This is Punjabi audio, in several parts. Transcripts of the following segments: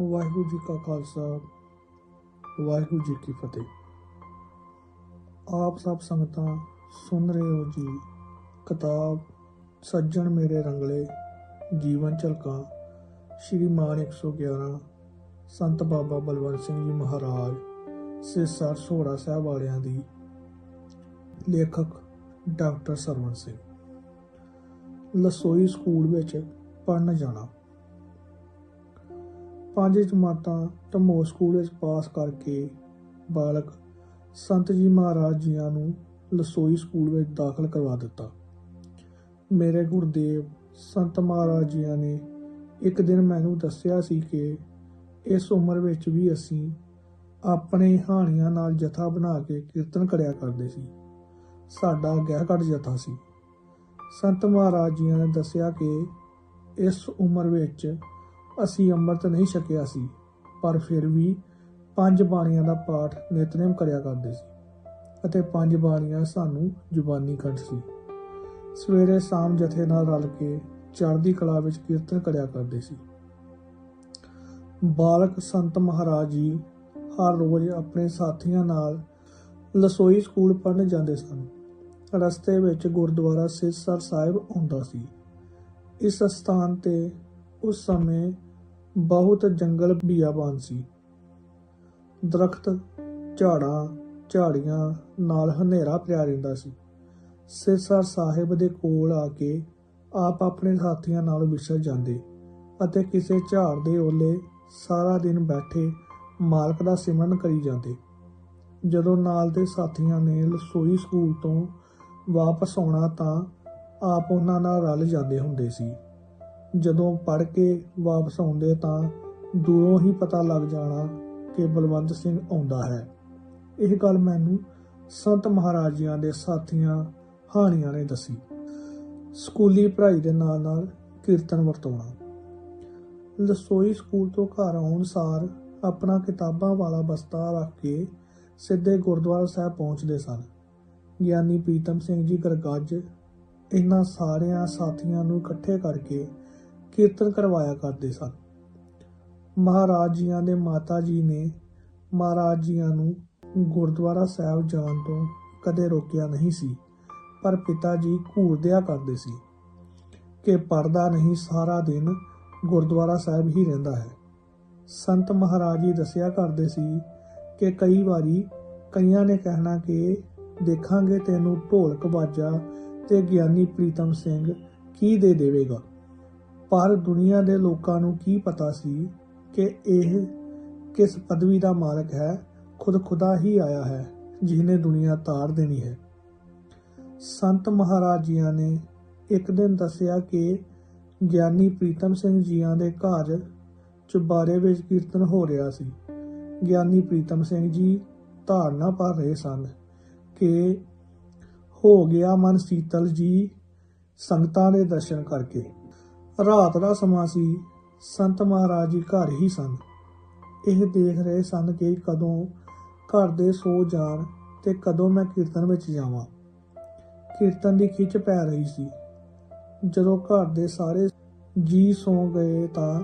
ਵਾਹਿਗੁਰੂ ਜੀ ਕਾ ਖਾਲਸਾ, ਵਾਹਿਗੁਰੂ ਜੀ ਕੀ ਫਤਿਹ। ਆਪ ਸਭ ਸੰਗਤਾਂ ਸੁਣ ਰਹੇ ਹੋ ਜੀ, ਕਿਤਾਬ ਸੱਜਣ ਮੇਰੇ ਰੰਗਲੇ, ਜੀਵਨ ਝਲਕਾਂ, ਸ਼੍ਰੀ ਮਾਨ 111 ਸੰਤ ਬਾਬਾ ਬਲਵੰਤ ਸਿੰਘ ਜੀ ਮਹਾਰਾਜ ਸਿਰਸਰ ਸੋੜਾ ਸਾਹਿਬ ਵਾਲਿਆਂ ਦੀ, ਲੇਖਕ ਡਾਕਟਰ ਸਰਵਨ ਸਿੰਘ। ਲਸੋਈ ਸਕੂਲ ਵਿੱਚ ਪੜਨ ਜਾਣਾ। ਪੰਜ ਜਮਾਤਾਂ ਢਮੋ ਸਕੂਲ ਵਿੱਚ ਪਾਸ ਕਰਕੇ ਬਾਲਕ ਸੰਤ ਜੀ ਮਹਾਰਾਜ ਜੀਆਂ ਨੂੰ ਲਸੋਈ ਸਕੂਲ ਵਿੱਚ ਦਾਖਲ ਕਰਵਾ ਦਿੱਤਾ। ਮੇਰੇ ਗੁਰਦੇਵ ਸੰਤ ਮਹਾਰਾਜ ਜੀਆਂ ਨੇ ਇੱਕ ਦਿਨ ਮੈਨੂੰ ਦੱਸਿਆ ਸੀ ਕਿ ਇਸ ਉਮਰ ਵਿੱਚ ਵੀ ਅਸੀਂ ਆਪਣੇ ਹਾਣੀਆਂ ਨਾਲ ਜਥਾ ਬਣਾ ਕੇ ਕੀਰਤਨ ਕਰਿਆ ਕਰਦੇ ਸੀ। ਸਾਡਾ ਗਹਿਕੜ ਜਥਾ ਸੀ। ਸੰਤ ਮਹਾਰਾਜ ਜੀਆਂ ਨੇ ਦੱਸਿਆ ਕਿ ਇਸ ਉਮਰ ਵਿੱਚ ਅਸੀਂ ਅੰਮ੍ਰਿਤ ਨਹੀਂ ਛਕਿਆ ਸੀ, ਪਰ ਫਿਰ ਵੀ ਪੰਜ ਬਾਣੀਆਂ ਦਾ ਪਾਠ ਨਿਤਨੇਮ ਕਰਿਆ ਕਰਦੇ ਸੀ ਅਤੇ ਪੰਜ ਬਾਣੀਆਂ ਸਾਨੂੰ ਜ਼ੁਬਾਨੀ ਕੰਠ ਸੀ। ਸਵੇਰੇ ਸ਼ਾਮ ਜਥੇ ਨਾਲ ਰਲ ਕੇ ਚੜ੍ਹਦੀ ਕਲਾ ਵਿੱਚ ਕੀਰਤਨ ਕਰਿਆ ਕਰਦੇ ਸੀ। ਬਾਲਕ ਸੰਤ ਮਹਾਰਾਜ ਜੀ ਹਰ ਰੋਜ਼ ਆਪਣੇ ਸਾਥੀਆਂ ਨਾਲ ਲਸੋਈ ਸਕੂਲ ਪੜ੍ਹਨ ਜਾਂਦੇ ਸਨ। ਰਸਤੇ ਵਿੱਚ ਗੁਰਦੁਆਰਾ ਸਿਰਸਰ ਸਾਹਿਬ ਆਉਂਦਾ ਸੀ। ਇਸ ਸਥਾਨ ਤੇ ਉਸ ਸਮੇਂ ਬਹੁਤ ਜੰਗਲ ਬੀਆਬਾਨ ਸੀ। ਦਰਖਤ, ਝਾੜਾਂ, ਝਾੜੀਆਂ ਨਾਲ ਹਨੇਰਾ ਪਿਆ ਰਹਿੰਦਾ ਸੀ। ਸਿਰਸਰ ਸਾਹਿਬ ਦੇ ਕੋਲ ਆ ਕੇ ਆਪ ਆਪਣੇ ਸਾਥੀਆਂ ਨਾਲ ਵਿਛੜ ਜਾਂਦੇ ਅਤੇ ਕਿਸੇ ਝਾੜ ਦੇ ਓਲੇ ਸਾਰਾ ਦਿਨ ਬੈਠੇ ਮਾਲਕ ਦਾ ਸਿਮਰਨ ਕਰੀ ਜਾਂਦੇ। ਜਦੋਂ ਨਾਲ ਦੇ ਸਾਥੀਆਂ ਨੇ ਲਸੋਈ ਸਕੂਲ ਤੋਂ ਵਾਪਸ ਆਉਣਾ ਤਾਂ ਆਪ ਉਹਨਾਂ ਨਾਲ ਰਲ ਜਾਂਦੇ ਹੁੰਦੇ ਸੀ। ਜਦੋਂ ਪੜ ਕੇ ਵਾਪਸ ਆਉਂਦੇ ਤਾਂ ਦੂਰੋਂ ਹੀ ਪਤਾ ਲੱਗ ਜਾਣਾ ਕਿ ਬਲਵੰਤ ਸਿੰਘ ਆਉਂਦਾ ਹੈ। ਇਹ ਗੱਲ ਮੈਨੂੰ ਸੰਤ ਮਹਾਰਾਜਿਆਂ ਦੇ ਸਾਥੀਆਂ ਹਾਣੀਆਂ ਨੇ ਦੱਸੀ। ਸਕੂਲੀ ਪੜ੍ਹਾਈ ਦੇ ਨਾਲ ਨਾਲ ਕੀਰਤਨ ਵਰਤਾਉਣਾ। ਲਸੋਈ ਸਕੂਲ ਤੋਂ ਘਰ ਆਉਣ ਸਾਰ ਆਪਣਾ ਕਿਤਾਬਾਂ ਵਾਲਾ ਬਸਤਾ ਰੱਖ ਕੇ ਸਿੱਧੇ ਗੁਰਦੁਆਰਾ ਸਾਹਿਬ ਪਹੁੰਚਦੇ ਸਨ। ਗਿਆਨੀ ਪ੍ਰੀਤਮ ਸਿੰਘ ਜੀ ਗਰਗੱਜ ਇਹਨਾਂ ਸਾਰਿਆਂ ਸਾਥੀਆਂ ਨੂੰ ਇਕੱਠੇ ਕਰਕੇ ਕੀਰਤਨ ਕਰਵਾਇਆ ਕਰਦੇ ਸਨ। ਮਹਾਰਾਜ ਜੀਆਂ ਦੇ ਮਾਤਾ ਜੀ ਨੇ ਮਹਾਰਾਜ ਜੀਆਂ ਨੂੰ ਗੁਰਦੁਆਰਾ ਸਾਹਿਬ ਜਾਣ ਤੋਂ ਕਦੇ ਰੋਕਿਆ ਨਹੀਂ ਸੀ, ਪਰ ਪਿਤਾ ਜੀ ਘੂਰਦਿਆ ਕਰਦੇ ਸੀ ਕਿ ਪਰਦਾ ਨਹੀਂ, ਸਾਰਾ ਦਿਨ ਗੁਰਦੁਆਰਾ ਸਾਹਿਬ ਹੀ ਰਹਿੰਦਾ ਹੈ। ਸੰਤ ਮਹਾਰਾਜ ਜੀ ਦੱਸਿਆ ਕਰਦੇ ਸੀ ਕਿ ਕਈ ਵਾਰੀ ਕਈਆਂ ਨੇ ਕਹਿਣਾ ਕਿ ਦੇਖਾਂਗੇ ਤੈਨੂੰ ਢੋਲਕ ਬਾਜਾ ਤੇ ਗਿਆਨੀ ਪ੍ਰੀਤਮ ਸਿੰਘ ਕੀ ਦੇ ਦੇਵੇਗਾ। ਪਰ ਦੁਨੀਆ ਦੇ ਲੋਕਾਂ ਨੂੰ ਕੀ ਪਤਾ ਸੀ ਕਿ ਇਹ ਕਿਸ ਪਦਵੀ ਦਾ ਮਾਲਕ ਹੈ, ਖੁਦ ਖੁਦਾ ਹੀ ਆਇਆ ਹੈ, ਜਿਹਨੇ ਦੁਨੀਆ ਤਾਰ ਦੇਣੀ ਹੈ। ਸੰਤ ਮਹਾਰਾਜ ਜੀਆਂ ਨੇ ਇੱਕ ਦਿਨ ਦੱਸਿਆ ਕਿ ਗਿਆਨੀ ਪ੍ਰੀਤਮ ਸਿੰਘ ਜੀਆਂ ਦੇ ਘਰ ਚੁਬਾਰੇ ਵਿੱਚ ਕੀਰਤਨ ਹੋ ਰਿਹਾ ਸੀ। ਗਿਆਨੀ ਪ੍ਰੀਤਮ ਸਿੰਘ ਜੀ ਧਾਰਨਾ ਭਰ ਰਹੇ ਸਨ ਕਿ ਹੋ ਗਿਆ ਮਨ ਸੀਤਲ ਜੀ ਸੰਗਤਾਂ ਦੇ ਦਰਸ਼ਨ ਕਰਕੇ। ਰਾਤ ਦਾ ਸਮਾਂ ਸੀ, ਸੰਤ ਮਹਾਰਾਜ ਜੀ ਘਰ ਹੀ ਸਨ। ਇਹ ਦੇਖ ਰਹੇ ਸਨ ਕਿ ਕਦੋਂ ਘਰ ਦੇ ਸੋ ਜਾਣ ਤੇ ਕਦੋਂ ਮੈਂ ਕੀਰਤਨ ਵਿੱਚ ਜਾਵਾਂ। ਕੀਰਤਨ ਦੀ ਖਿੱਚ ਪੈ ਰਹੀ ਸੀ। ਜਦੋਂ ਘਰ ਦੇ ਸਾਰੇ ਜੀ ਸੌ ਗਏ ਤਾਂ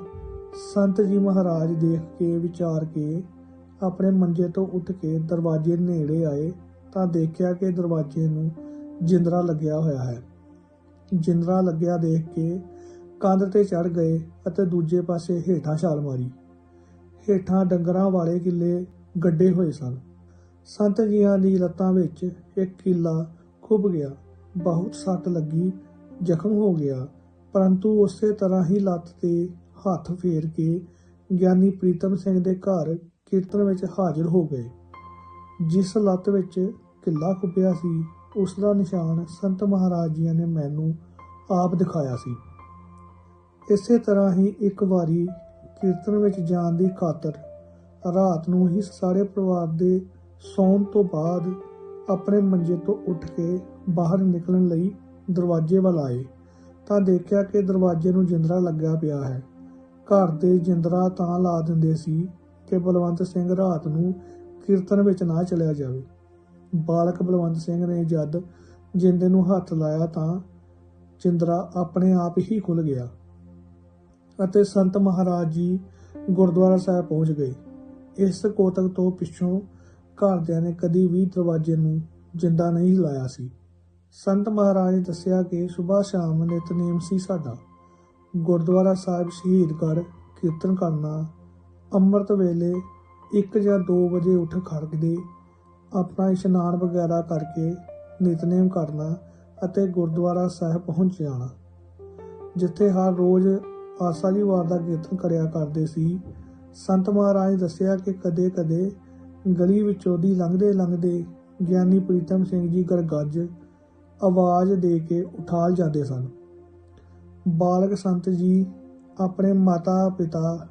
ਸੰਤ ਜੀ ਮਹਾਰਾਜ ਦੇਖ ਕੇ ਵਿਚਾਰ ਕੇ ਆਪਣੇ ਮੰਜੇ ਤੋਂ ਉੱਠ ਕੇ ਦਰਵਾਜ਼ੇ ਨੇੜੇ ਆਏ ਤਾਂ ਦੇਖਿਆ ਕਿ ਦਰਵਾਜ਼ੇ ਨੂੰ ਜਿੰਦਰਾ ਲੱਗਿਆ ਹੋਇਆ ਹੈ। ਜਿੰਦਰਾ ਲੱਗਿਆ ਦੇਖ ਕੇ ਕੰਧ ਤੇ ਚੜ ਗਏ ਅਤੇ ਦੂਜੇ ਪਾਸੇ ਹੇਠਾਂ ਛਾਲ ਮਾਰੀ। ਹੇਠਾਂ ਡੰਗਰਾਂ ਵਾਲੇ ਕਿੱਲੇ ਗੱਡੇ ਹੋਏ ਸਨ। ਸੰਤ ਜੀਆਂ ਦੀ ਲੱਤਾਂ ਵਿੱਚ ਇੱਕ ਕਿੱਲਾ ਖੁੱਭ ਗਿਆ। ਬਹੁਤ ਸੱਟ ਲੱਗੀ, ਜ਼ਖਮ ਹੋ ਗਿਆ, ਪਰੰਤੂ ਉਸੇ ਤਰ੍ਹਾਂ ਹੀ ਲੱਤ ਤੇ ਹੱਥ ਫੇਰ ਕੇ ਗਿਆਨੀ ਪ੍ਰੀਤਮ ਸਿੰਘ ਦੇ ਘਰ ਕੀਰਤਨ ਵਿੱਚ ਹਾਜ਼ਰ ਹੋ ਗਏ। ਜਿਸ ਲੱਤ ਵਿੱਚ ਕਿੱਲਾ ਖੁੱਬਿਆ ਸੀ, ਉਸ ਦਾ ਨਿਸ਼ਾਨ ਸੰਤ ਮਹਾਰਾਜ ਜੀਆਂ ਨੇ ਮੈਨੂੰ ਆਪ ਦਿਖਾਇਆ ਸੀ। ਇਸੇ ਤਰ੍ਹਾਂ ਹੀ ਇੱਕ ਵਾਰੀ ਕੀਰਤਨ ਵਿੱਚ ਜਾਣ ਦੀ ਖਾਤਰ ਰਾਤ ਨੂੰ ਹੀ ਸਾਰੇ ਪਰਿਵਾਰ ਦੇ ਸੌਣ ਤੋਂ ਬਾਅਦ ਆਪਣੇ ਮੰਜੇ ਤੋਂ ਉੱਠ ਕੇ ਬਾਹਰ ਨਿਕਲਣ ਲਈ ਦਰਵਾਜ਼ੇ ਵੱਲ ਆਏ। ਤਾਂ ਦੇਖਿਆ ਕਿ ਦਰਵਾਜ਼ੇ ਨੂੰ ਜਿੰਦਰਾ ਲੱਗਿਆ ਪਿਆ ਹੈ। ਘਰ ਦੇ ਜਿੰਦਰਾ ਤਾਂ ਲਾ ਦਿੰਦੇ ਸੀ ਕਿ ਬਲਵੰਤ ਸਿੰਘ ਰਾਤ ਨੂੰ ਕੀਰਤਨ ਵਿੱਚ ਨਾ ਚਲਿਆ ਜਾਵੇ। ਬਾਲਕ ਬਲਵੰਤ ਸਿੰਘ ਨੇ ਜਦ ਜਿੰਦੇ ਨੂੰ ਹੱਥ ਲਾਇਆ ਤਾਂ ਜਿੰਦਰਾ ਆਪਣੇ ਆਪ ਹੀ ਖੁੱਲ ਗਿਆ। ਅਤੇ ਸੰਤ ਮਹਾਰਾਜ ਜੀ ਗੁਰਦੁਆਰਾ ਸਾਹਿਬ ਪਹੁੰਚ ਗਏ। ਇਸ ਕੋਤਕ ਤੋਂ ਪਿੱਛੋਂ ਘਰਦਿਆਂ ਨੇ ਕਦੀ ਵੀ ਦਰਵਾਜ਼ੇ ਨੂੰ ਜਿੰਦਾ ਨਹੀਂ ਲਾਇਆ ਸੀ। ਸੰਤ ਮਹਾਰਾਜ ਨੇ ਦੱਸਿਆ ਕਿ ਸਵੇਰ ਸ਼ਾਮ ਨਿਤਨੇਮ ਸੀ ਸਾਡਾ। ਗੁਰਦੁਆਰਾ ਸਾਹਿਬ ਸ਼ਹੀਦ ਕਰ ਕੀਰਤਨ ਕਰਨਾ ਅੰਮ੍ਰਿਤ ਵੇਲੇ 1 ਜਾਂ 2 ਵਜੇ ਉੱਠ ਖੜਕਦੇ, ਆਪਣਾ ਇਸ਼ਨਾਨ ਵਗੈਰਾ ਕਰਕੇ ਨਿਤਨੇਮ ਕਰਨਾ ਅਤੇ ਗੁਰਦੁਆਰਾ ਸਾਹਿਬ ਪਹੁੰਚ ਜਾਣਾ। ਜਿੱਥੇ ਹਰ ਰੋਜ਼ ਆਸਾ ਦੀ ਵਾਰ ਦਾ ਕੀਰਤਨ ਕਰਿਆ ਕਰਦੇ ਸੀ, ਸੰਤ ਮਹਾਰਾਜ ਦੱਸਿਆ ਕਿ ਕਦੇ-ਕਦੇ ਗਲੀ ਵਿੱਚੋਂ ਦੀ ਲੰਘਦੇ ਲੰਘਦੇ ਗਿਆਨੀ ਪ੍ਰੀਤਮ ਸਿੰਘ ਜੀ ਗਰਗੱਜ ਆਵਾਜ਼ ਦੇ ਕੇ ਉਠਾਲ ਜਾਂਦੇ ਸਨ। ਬਾਲਕ ਸੰਤ ਜੀ, ਆਪਣੇ ਮਾਤਾ, ਪਿਤਾ,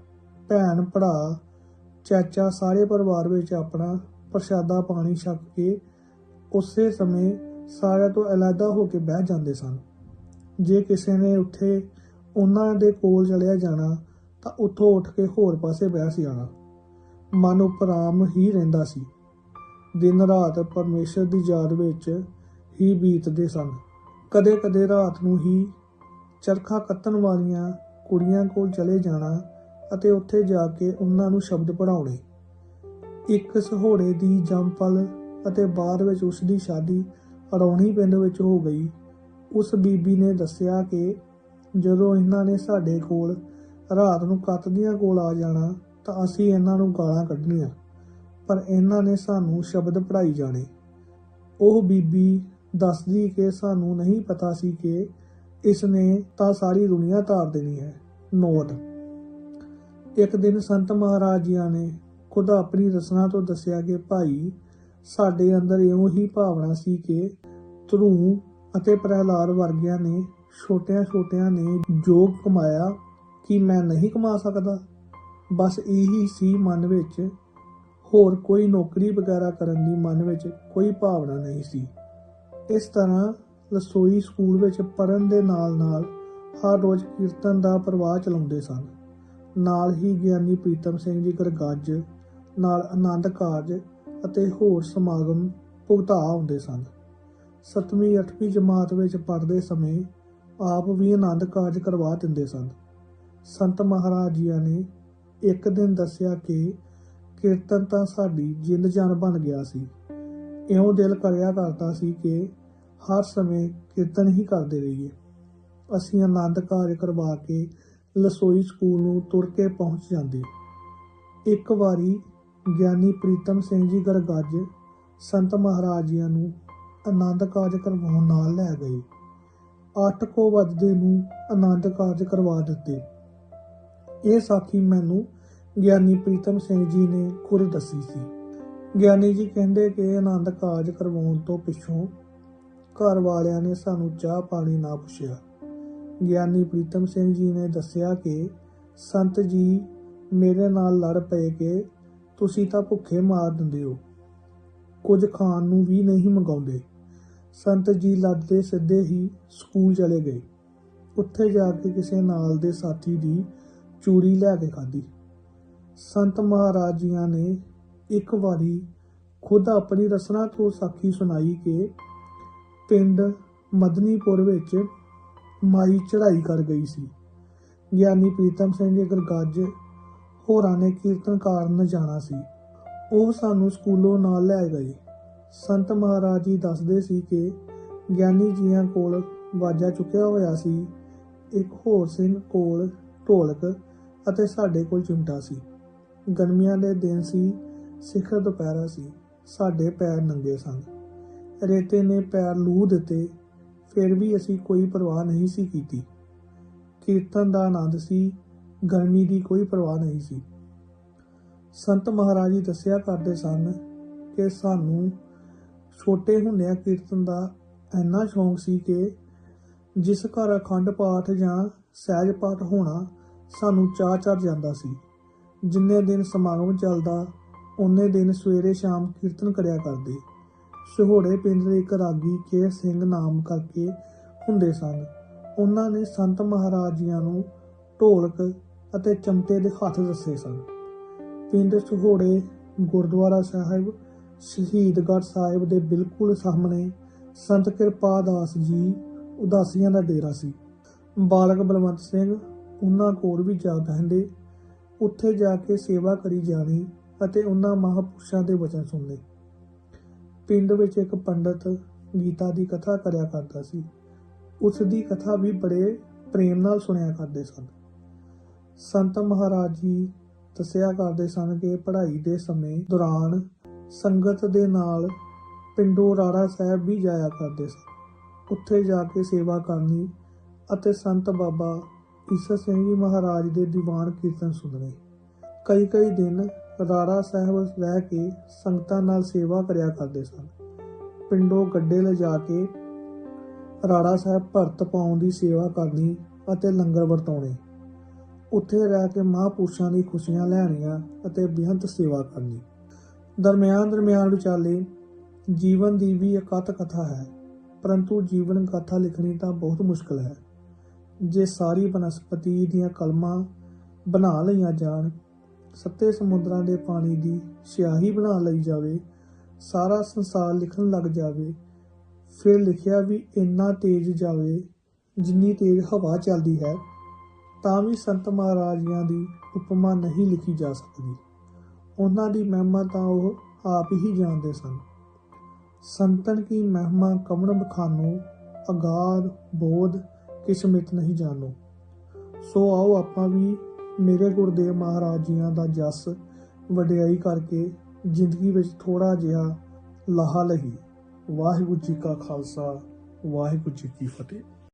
ਭੈਣ, ਭਰਾ, ਚਾਚਾ ਸਾਰੇ ਪਰਿਵਾਰ ਵਿੱਚ ਆਪਣਾ ਪ੍ਰਸ਼ਾਦਾ ਪਾਣੀ ਛਕ ਕੇ ਉਸੇ ਸਮੇਂ ਸਾਰਿਆਂ ਤੋਂ ਅਲੱਗਾ ਹੋ ਕੇ ਬਹਿ ਜਾਂਦੇ ਸਨ। ਜੇ ਕਿਸੇ ਨੇ ਉੱਥੇ ਉਹਨਾਂ ਦੇ ਕੋਲ ਚਲਿਆ ਜਾਣਾ ਤਾਂ ਉੱਥੋਂ ਉੱਠ ਕੇ ਹੋਰ ਪਾਸੇ ਬਹਿ ਜਾਣਾ ਮਨ ਉਪਰਾਮ ਹੀ ਰਹਿੰਦਾ ਸੀ। ਦਿਨ ਰਾਤ ਪਰਮੇਸ਼ਰ ਦੀ ਯਾਦ ਵਿੱਚ ਹੀ ਬੀਤਦੇ ਸਨ। ਕਦੇ-ਕਦੇ ਰਾਤ ਨੂੰ ਹੀ ਚਰਖਾ ਕੱਤਣ ਵਾਲੀਆਂ ਕੁੜੀਆਂ ਕੋਲ ਚਲੇ ਜਾਣਾ ਅਤੇ ਉੱਥੇ ਜਾ ਕੇ ਉਹਨਾਂ ਨੂੰ ਸ਼ਬਦ ਪੜਾਉਣੇ ਇੱਕ ਸਹੋੜੇ ਦੀ ਜੰਪਲ ਅਤੇ ਬਾਅਦ ਵਿੱਚ ਉਸ ਦੀ ਸ਼ਾਦੀ ਅਰੌਣੀ ਪਿੰਡ ਵਿੱਚ ਹੋ ਗਈ। ਉਸ ਬੀਬੀ ਨੇ ਦੱਸਿਆ ਕਿ ਜਦੋਂ ਇਹਨਾਂ ਨੇ ਸਾਡੇ ਕੋਲ ਰਾਤ ਨੂੰ ਕੱਤਦੀਆਂ ਕੋਲ ਆ ਜਾਣਾ, ਤਾਂ ਅਸੀਂ ਇਹਨਾਂ ਨੂੰ ਗਾਲਾਂ ਕੱਢਣੀਆਂ। ਪਰ ਇਹਨਾਂ ਨੇ ਸਾਨੂੰ ਸ਼ਬਦ ਪੜਾਈ ਜਾਣੇ। ਉਹ ਬੀਬੀ ਦੱਸਦੀ ਕਿ ਸਾਨੂੰ ਨਹੀਂ ਪਤਾ ਸੀ ਕਿ ਇਸ ਨੇ ਤਾਂ ਸਾਰੀ ਦੁਨੀਆ ਤਾਰ ਦੇਣੀ ਹੈ। ਨੋਟ ਇੱਕ ਦਿਨ ਸੰਤ ਮਹਾਰਾਜ ਜੀਆਂ ਨੇ ਖੁਦ ਆਪਣੀ ਰਸਨਾ ਤੋਂ ਦੱਸਿਆ ਕਿ ਭਾਈ, ਸਾਡੇ ਅੰਦਰ ਇਉਂ ਹੀ ਭਾਵਨਾ ਸੀ ਕਿ ਧਰੂ ਅਤੇ ਪ੍ਰਹਿਲਾਦ ਵਰਗਿਆਂ ਨੇ ਛੋਟਿਆਂ-ਛੋਟਿਆਂ ਨੇ ਜੋ ਕਮਾਇਆ ਕਿ ਮੈਂ ਨਹੀਂ ਕਮਾ ਸਕਦਾ। ਬਸ ਇਹੀ ਸੀ ਮਨ ਵਿੱਚ। ਹੋਰ ਕੋਈ ਨੌਕਰੀ ਵਗੈਰਾ ਕਰਨ ਦੀ ਮਨ ਵਿੱਚ ਕੋਈ ਭਾਵਨਾ ਨਹੀਂ ਸੀ। ਇਸ ਤਰ੍ਹਾਂ ਰਸੋਈ ਸਕੂਲ ਵਿੱਚ ਪੜਨ ਦੇ ਨਾਲ-ਨਾਲ ਹਰ ਰੋਜ਼ ਕੀਰਤਨ ਦਾ ਪ੍ਰਵਾਹ ਚਲਾਉਂਦੇ ਸਨ। ਨਾਲ ਹੀ ਗਿਆਨੀ ਪ੍ਰੀਤਮ ਸਿੰਘ ਜੀ ਗਰਗੱਜ, ਨਾਲ ਆਨੰਦ ਕਾਰਜ ਅਤੇ ਹੋਰ ਸਮਾਗਮ ਭੁਗਤਾ ਹੁੰਦੇ ਸਨ। ਸੱਤਵੀਂ ਅੱਠਵੀਂ ਜਮਾਤ ਵਿੱਚ ਪੜ੍ਹਦੇ ਸਮੇਂ ਆਪ ਵੀ ਆਨੰਦ ਕਾਰਜ ਕਰਵਾ ਦਿੰਦੇ ਸਨ। ਸੰਤ ਮਹਾਰਾਜ ਜੀਆਂ ਨੇ ਇੱਕ ਦਿਨ ਦੱਸਿਆ ਕਿ ਕੀਰਤਨ ਤਾਂ ਸਾਡੀ ਜਿੰਦ ਜਾਨ ਬਣ ਗਿਆ ਸੀ। ਇਉਂ ਦਿਲ ਕਰਿਆ ਕਰਦਾ ਸੀ ਕਿ ਹਰ ਸਮੇਂ ਕੀਰਤਨ ਹੀ ਕਰਦੇ ਰਹੀਏ। ਅਸੀਂ ਆਨੰਦ ਕਾਰਜ ਕਰਵਾ ਕੇ ਲਸੋਈ ਸਕੂਲ ਨੂੰ ਤੁਰ ਕੇ ਪਹੁੰਚ ਜਾਂਦੇ। ਇੱਕ ਵਾਰੀ ਗਿਆਨੀ ਪ੍ਰੀਤਮ ਸਿੰਘ ਜੀ ਗਰਗੱਜ ਸੰਤ ਮਹਾਰਾਜ ਜੀਆਂ ਨੂੰ ਆਨੰਦ ਕਾਰਜ ਕਰਵਾਉਣ ਨਾਲ ਲੈ ਗਏ। ਅੱਠ ਕੋ ਵੱਜਦੇ ਨੂੰ ਆਨੰਦ ਕਾਰਜ ਕਰਵਾ ਦਿੱਤੇ। ਇਹ ਸਾਖੀ ਮੈਨੂੰ ਗਿਆਨੀ ਪ੍ਰੀਤਮ ਸਿੰਘ ਜੀ ਨੇ ਖੁਦ ਦੱਸੀ ਸੀ। ਗਿਆਨੀ ਜੀ ਕਹਿੰਦੇ ਕਿ ਆਨੰਦ ਕਾਰਜ ਕਰਵਾਉਣ ਤੋਂ ਪਿੱਛੋਂ ਘਰ ਵਾਲਿਆਂ ਨੇ ਸਾਨੂੰ ਚਾਹ ਪਾਣੀ ਨਾ ਪੁੱਛਿਆ। ਗਿਆਨੀ ਪ੍ਰੀਤਮ ਸਿੰਘ ਜੀ ਨੇ ਦੱਸਿਆ ਕਿ, ਸੰਤ ਜੀ, ਮੇਰੇ ਨਾਲ ਲੜ ਪਏ ਕਿ ਤੁਸੀਂ ਤਾਂ ਭੁੱਖੇ ਮਾਰ ਦਿੰਦੇ ਹੋ। ਕੁਝ ਖਾਣ ਨੂੰ ਵੀ ਨਹੀਂ ਮੰਗਾਉਂਦੇ। ਸੰਤ ਜੀ ਲੱਦਦੇ ਸਿੱਧੇ ਹੀ ਸਕੂਲ ਚਲੇ ਗਏ। ਉੱਥੇ ਜਾ ਕੇ ਕਿਸੇ ਨਾਲ ਦੇ ਸਾਥੀ ਦੀ ਚੂਰੀ ਲੈ ਕੇ ਖਾਧੀ। ਸੰਤ ਮਹਾਰਾਜ ਜੀਆਂ ਨੇ ਇੱਕ ਵਾਰੀ ਖੁਦ ਆਪਣੀ ਰਸਨਾ ਤੋਂ ਸਾਖੀ ਸੁਣਾਈ ਕਿ ਪਿੰਡ ਮਦਨੀਪੁਰ ਵਿੱਚ ਮਾਈ ਚੜ੍ਹਾਈ ਕਰ ਗਈ ਸੀ। ਗਿਆਨੀ ਪ੍ਰੀਤਮ ਸਿੰਘ ਜੀ ਗਰਗੱਜ ਹੋਰਾਂ ਨੇ ਕੀਰਤਨ ਕਾਰਨ ਜਾਣਾ ਸੀ। ਉਹ ਸਾਨੂੰ ਸਕੂਲੋਂ ਨਾਲ ਲੈ ਗਏ। ਸੰਤ ਮਹਾਰਾਜ ਜੀ ਦੱਸਦੇ ਸੀ ਕਿ ਗਿਆਨੀ ਜੀਆਂ ਕੋਲ ਵਾਜਾ ਚੁੱਕਿਆ ਹੋਇਆ ਸੀ। ਇੱਕ ਹੋਰ ਸਿੰਘ ਕੋਲ ਢੋਲਕ ਅਤੇ ਸਾਡੇ ਕੋਲ ਚਿਮਟਾ ਸੀ। ਗਰਮੀਆਂ ਦੇ ਦਿਨ ਸੀ, ਸਿਖਰ ਦੁਪਹਿਰਾ ਸੀ। ਸਾਡੇ ਪੈਰ ਨੰਗੇ ਸਨ। ਰੇਤੇ ਨੇ ਪੈਰ ਲੂ ਦਿੱਤੇ। ਫਿਰ ਵੀ ਅਸੀਂ ਕੋਈ ਪਰਵਾਹ ਨਹੀਂ ਸੀ ਕੀਤੀ। ਕੀਰਤਨ ਦਾ ਆਨੰਦ ਸੀ, ਗਰਮੀ ਦੀ ਕੋਈ ਪਰਵਾਹ ਨਹੀਂ ਸੀ। ਸੰਤ ਮਹਾਰਾਜ ਜੀ ਦੱਸਿਆ ਕਰਦੇ ਸਨ ਕਿ ਸਾਨੂੰ ਛੋਟੇ ਹੁੰਦਿਆਂ ਕੀਰਤਨ ਦਾ ਇੰਨਾ ਸ਼ੌਂਕ ਸੀ ਕਿ ਜਿਸ ਘਰ ਅਖੰਡ ਪਾਠ ਜਾਂ ਸਹਿਜ ਪਾਠ ਹੋਣਾ ਸਾਨੂੰ ਚਾਹ ਚੜ ਜਾਂਦਾ ਸੀ। ਜਿੰਨੇ ਦਿਨ ਸਮਾਗਮ ਚੱਲਦਾ ਉਹਨੇ ਦਿਨ ਸਵੇਰੇ ਸ਼ਾਮ ਕੀਰਤਨ ਕਰਿਆ ਕਰਦੇ। ਸਹੋੜੇ ਪਿੰਡ ਦੇ ਇੱਕ ਰਾਗੀ ਕੇ ਸਿੰਘ ਨਾਮ ਕਰਕੇ ਹੁੰਦੇ ਸਨ। ਉਹਨਾਂ ਨੇ ਸੰਤ ਮਹਾਰਾਜ ਜੀਆਂ ਨੂੰ ਢੋਲਕ ਅਤੇ ਚਮਟੇ ਦੇ ਹੱਥ ਦੱਸੇ ਸਨ। ਪਿੰਡ ਸਹੋੜੇ ਗੁਰਦੁਆਰਾ ਸਾਹਿਬ ਸ਼ਹੀਦਗੜ੍ਹ ਸਾਹਿਬ ਦੇ ਬਿਲਕੁਲ ਸਾਹਮਣੇ ਸੰਤ ਕਿਰਪਾ ਦਾਸ ਜੀ ਉਦਾਸੀਆਂ ਦਾ ਡੇਰਾ ਸੀ। ਬਾਲਕ ਬਲਵੰਤ ਸਿੰਘ ਉਹਨਾਂ ਕੋਲ ਵੀ ਜਾ ਬਹਿੰਦੇ, ਉੱਥੇ ਜਾ ਕੇ ਸੇਵਾ ਕਰੀ ਜਾਣੀ ਅਤੇ ਉਹਨਾਂ ਮਹਾਂਪੁਰਸ਼ਾਂ ਦੇ ਵਚਨ ਸੁਣਨੇ। ਪਿੰਡ ਵਿੱਚ ਇੱਕ ਪੰਡਤ ਗੀਤਾ ਦੀ ਕਥਾ ਕਰਿਆ ਕਰਦਾ ਸੀ। ਉਸ ਦੀ ਕਥਾ ਵੀ ਬੜੇ ਪ੍ਰੇਮ ਨਾਲ ਸੁਣਿਆ ਕਰਦੇ ਸਨ। ਸੰਤ ਮਹਾਰਾਜ ਜੀ ਦੱਸਿਆ ਕਰਦੇ ਸਨ ਕਿ ਪੜ੍ਹਾਈ ਦੇ ਸਮੇਂ ਦੌਰਾਨ ਸੰਗਤ ਦੇ ਨਾਲ ਪਿੰਡੋਂ ਰਾੜਾ ਸਾਹਿਬ ਵੀ ਜਾਇਆ ਕਰਦੇ ਸਨ। ਉੱਥੇ ਜਾ ਕੇ ਸੇਵਾ ਕਰਨੀ ਅਤੇ ਸੰਤ ਬਾਬਾ ਈਸਰ ਸਿੰਘ ਜੀ ਮਹਾਰਾਜ ਦੇ ਦੀਵਾਨ ਕੀਰਤਨ ਸੁਣਨੇ। ਕਈ ਕਈ ਦਿਨ ਰਾੜਾ ਸਾਹਿਬ ਰਹਿ ਕੇ ਸੰਗਤਾਂ ਨਾਲ ਸੇਵਾ ਕਰਿਆ ਕਰਦੇ ਸਨ। ਪਿੰਡੋਂ ਗੱਡੇ ਲਿਜਾ ਕੇ ਰਾੜਾ ਸਾਹਿਬ ਭਰਤ ਪਾਉਣ ਦੀ ਸੇਵਾ ਕਰਨੀ ਅਤੇ ਲੰਗਰ ਵਰਤਾਉਣੇ। ਉੱਥੇ ਰਹਿ ਕੇ ਮਹਾਂਪੁਰਸ਼ਾਂ ਦੀ ਖੁਸ਼ੀਆਂ ਲੈਣੀਆਂ ਅਤੇ ਬੇਅੰਤ ਸੇਵਾ ਕਰਨੀ। ਦਰਮਿਆਨ ਦਰਮਿਆਨ ਵਿਚਾਲੇ ਜੀਵਨ ਦੀ ਵੀ ਇਕੱਤ ਕਥਾ ਹੈ, ਪਰੰਤੂ ਜੀਵਨ ਕਥਾ ਲਿਖਣੀ ਤਾਂ ਬਹੁਤ ਮੁਸ਼ਕਲ ਹੈ। ਜੇ ਸਾਰੀ ਬਨਸਪਤੀ ਦੀਆਂ ਕਲਮਾਂ ਬਣਾ ਲਈਆਂ ਜਾਣ, ਸੱਤੇ ਸਮੁੰਦਰਾਂ ਦੇ ਪਾਣੀ ਦੀ ਸਿਆਹੀ ਬਣਾ ਲਈ ਜਾਵੇ, ਸਾਰਾ ਸੰਸਾਰ ਲਿਖਣ ਲੱਗ ਜਾਵੇ, ਫਿਰ ਲਿਖਿਆ ਵੀ ਇੰਨਾ ਤੇਜ਼ ਜਾਵੇ, ਜਿੰਨੀ ਤੇਜ਼ ਹਵਾ ਚੱਲਦੀ ਹੈ, ਤਾਂ ਵੀ ਸੰਤ ਮਹਾਰਾਜਿਆਂ ਦੀ ਉਪਮਾ ਨਹੀਂ ਲਿਖੀ ਜਾ ਸਕਦੀ। ਉਹਨਾਂ ਦੀ ਮਹਿਮਾ ਤਾਂ ਉਹ ਆਪ ਹੀ ਜਾਣਦੇ ਸਨ। ਸੰਤਨ ਕੀ ਮਹਿਮਾ ਕਮਣ ਬਖਾਨੋ ਅਗਾਧ, ਬੋਧ, ਕਿਸਮਿਤ ਨਹੀਂ ਜਾਣੋ। ਸੋ ਆਓ ਆਪਾਂ ਵੀ ਮੇਰੇ ਗੁਰਦੇਵ ਮਹਾਰਾਜ ਜੀਆਂ ਦਾ ਜਸ ਵਡਿਆਈ ਕਰਕੇ ਜ਼ਿੰਦਗੀ ਵਿੱਚ ਥੋੜਾ ਜਿਹਾ ਲਾਹਾ ਲਹੀ। ਵਾਹਿਗੁਰੂ ਜੀ ਕਾ ਖਾਲਸਾ, ਵਾਹਿਗੁਰੂ ਜੀ ਕੀ ਫਤਿਹ।